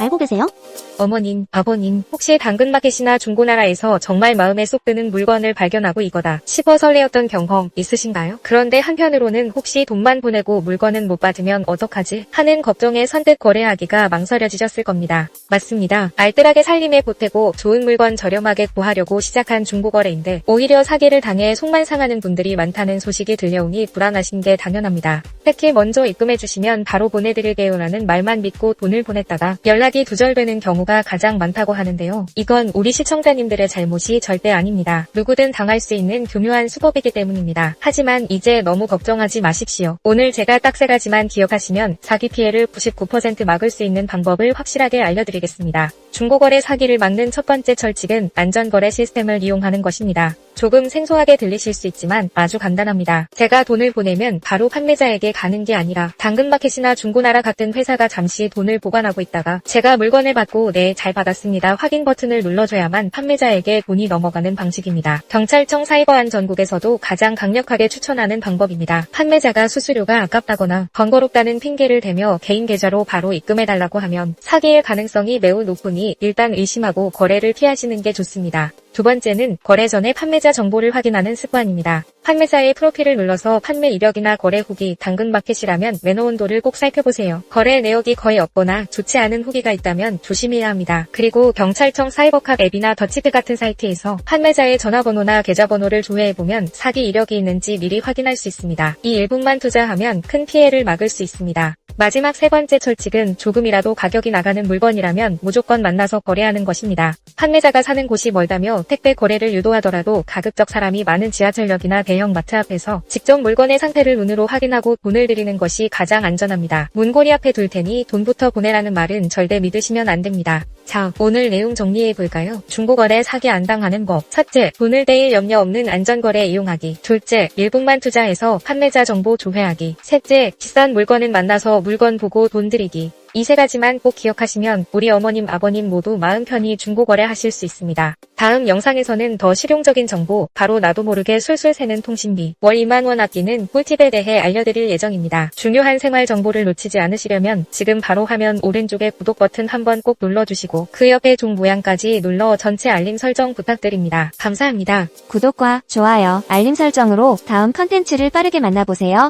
알고 계세요? 어머님, 아버님, 혹시 당근마켓이나 중고나라에서 정말 마음에 쏙 드는 물건을 발견하고 이거다 싶어 설레었던 경험 있으신가요? 그런데 한편으로는 혹시 돈만 보내고 물건은 못 받으면 어떡하지? 하는 걱정에 선뜻 거래하기가 망설여지셨을 겁니다. 맞습니다. 알뜰하게 살림에 보태고 좋은 물건 저렴하게 구하려고 시작한 중고거래인데 오히려 사기를 당해 속만 상하는 분들이 많다는 소식이 들려오니 불안하신 게 당연합니다. 특히 먼저 입금해주시면 바로 보내드릴게요라는 말만 믿고 돈을 보냈다가 연락 이 두절되는 경우가 가장 많다고 하는데요. 이건 우리 시청자님들의 잘못이 절대 아닙니다. 누구든 당할 수 있는 교묘한 수법이기 때문입니다. 하지만 이제 너무 걱정하지 마십시오. 오늘 제가 딱 세 가지만 기억하시면 사기 피해를 99% 막을 수 있는 방법을 확실하게 알려드리겠습니다. 중고거래 사기를 막는 첫 번째 철칙은 안전거래 시스템을 이용하는 것입니다. 조금 생소하게 들리실 수 있지만 아주 간단합니다. 제가 돈을 보내면 바로 판매자에게 가는 게 아니라 당근마켓이나 중고나라 같은 회사가 잠시 돈을 보관하고 있다가 제가 물건을 받고 네, 잘 받았습니다. 확인 버튼을 눌러줘야만 판매자에게 돈이 넘어가는 방식입니다. 경찰청 사이버안 전국에서도 가장 강력하게 추천하는 방법입니다. 판매자가 수수료가 아깝다거나 번거롭다는 핑계를 대며 개인 계좌로 바로 입금해달라고 하면 사기의 가능성이 매우 높으니 일단 의심하고 거래를 피하시는 게 좋습니다. 두 번째는 거래 전에 판매자 정보를 확인하는 습관입니다. 판매자의 프로필을 눌러서 판매 이력이나 거래 후기, 당근 마켓이라면 매너 온도를 꼭 살펴보세요. 거래 내역이 거의 없거나 좋지 않은 후기가 있다면 조심해야 합니다. 그리고 경찰청 사이버캅 앱이나 더치트 같은 사이트에서 판매자의 전화번호나 계좌번호를 조회해보면 사기 이력이 있는지 미리 확인할 수 있습니다. 이 1분만 투자하면 큰 피해를 막을 수 있습니다. 마지막 세 번째 철칙은 조금이라도 가격이 나가는 물건이라면 무조건 만나서 거래하는 것입니다. 판매자가 사는 곳이 멀다며 택배 거래를 유도하더라도 가급적 사람이 많은 지하철역이나 대형 마트 앞에서 직접 물건의 상태를 눈으로 확인하고 돈을 드리는 것이 가장 안전합니다. 문고리 앞에 둘 테니 돈부터 보내라는 말은 절대 믿으시면 안 됩니다. 자, 오늘 내용 정리해 볼까요? 중고거래 사기 안 당하는 법. 첫째, 돈을 떼일 염려 없는 안전거래 이용하기. 둘째, 1분만 투자해서 판매자 정보 조회하기. 셋째, 비싼 물건은 만나서 물건 보고 돈 드리기. 이 세 가지만 꼭 기억하시면 우리 어머님, 아버님 모두 마음 편히 중고거래 하실 수 있습니다. 다음 영상에서는 더 실용적인 정보, 바로 나도 모르게 술술 새는 통신비, 월 2만원 아끼는 꿀팁에 대해 알려드릴 예정입니다. 중요한 생활 정보를 놓치지 않으시려면 지금 바로 화면 오른쪽에 구독 버튼 한번 꼭 눌러주시고 그 옆에 종 모양까지 눌러 전체 알림 설정 부탁드립니다. 감사합니다. 구독과 좋아요, 알림 설정으로 다음 컨텐츠를 빠르게 만나보세요.